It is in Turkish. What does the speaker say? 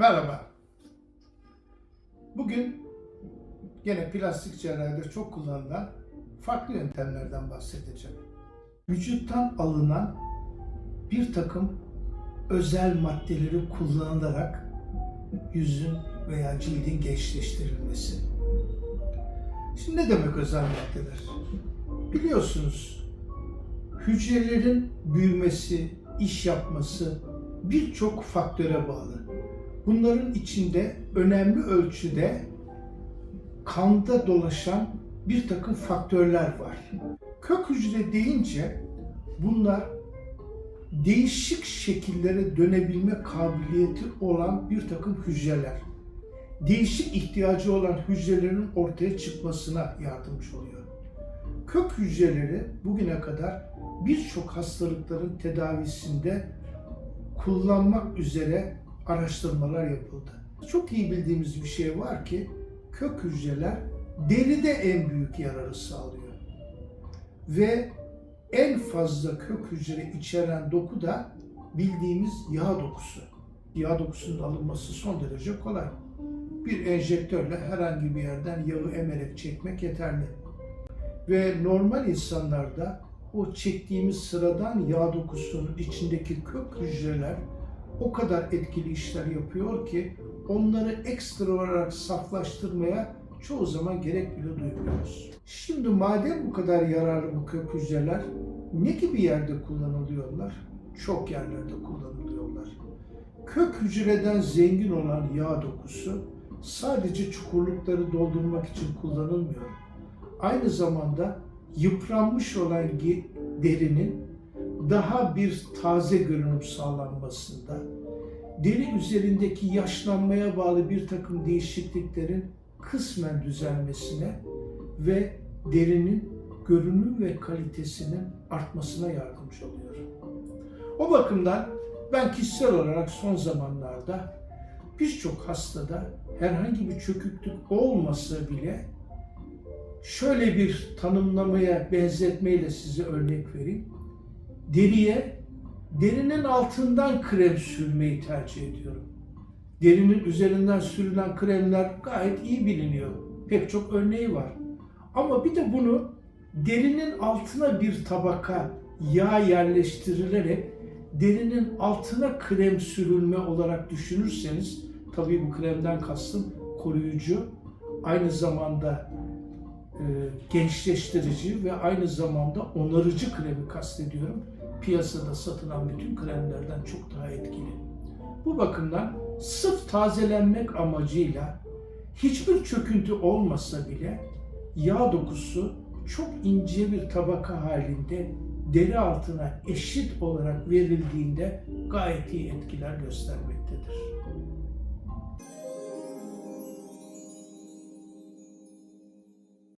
Merhaba. Bugün gene plastik cerrahide çok kullanılan farklı yöntemlerden bahsedeceğim. Vücuttan alınan bir takım özel maddeleri kullanılarak yüzün veya cildin gençleştirilmesi. Şimdi ne demek özel maddeler? Biliyorsunuz hücrelerin büyümesi, iş yapması birçok faktöre bağlı. Bunların içinde önemli ölçüde kanda dolaşan bir takım faktörler var. Kök hücre deyince bunlar değişik şekillere dönebilme kabiliyeti olan bir takım hücreler. Değişik ihtiyacı olan hücrelerin ortaya çıkmasına yardımcı oluyor. Kök hücreleri bugüne kadar birçok hastalıkların tedavisinde kullanmak üzere araştırmalar yapıldı. Çok iyi bildiğimiz bir şey var ki kök hücreler deride en büyük yararı sağlıyor. Ve en fazla kök hücre içeren doku da bildiğimiz yağ dokusu. Yağ dokusunun alınması son derece kolay. Bir enjektörle herhangi bir yerden yağı emerek çekmek yeterli. Ve normal insanlarda o çektiğimiz sıradan yağ dokusunun içindeki kök hücreler o kadar etkili işler yapıyor ki onları ekstra olarak saflaştırmaya çoğu zaman gerek bile duymuyoruz. Şimdi madem bu kadar yararlı bu kök hücreler ne gibi yerde kullanılıyorlar? Çok yerlerde kullanılıyorlar. Kök hücreden zengin olan yağ dokusu sadece çukurlukları doldurmak için kullanılmıyor. Aynı zamanda yıpranmış olan derinin daha bir taze görünüm sağlanmasında, deri üzerindeki yaşlanmaya bağlı bir takım değişikliklerin kısmen düzelmesine ve derinin görünüm ve kalitesinin artmasına yardımcı oluyor. O bakımdan ben kişisel olarak son zamanlarda birçok hastada herhangi bir çöküklük olmasa bile şöyle bir tanımlamaya benzetmeyle size örnek vereyim. Deriye derinin altından krem sürmeyi tercih ediyorum. Derinin üzerinden sürülen kremler gayet iyi biliniyor. Pek çok örneği var. Ama bir de bunu derinin altına bir tabaka yağ yerleştirilerek derinin altına krem sürülme olarak düşünürseniz tabii bu kremden kastım koruyucu aynı zamanda e, gençleştirici ve aynı zamanda onarıcı kremi kastediyorum. Piyasada satılan bütün kremlerden çok daha etkili. Bu bakımdan sırf tazelenmek amacıyla hiçbir çöküntü olmasa bile yağ dokusu çok ince bir tabaka halinde deri altına eşit olarak verildiğinde gayet iyi etkiler göstermektedir.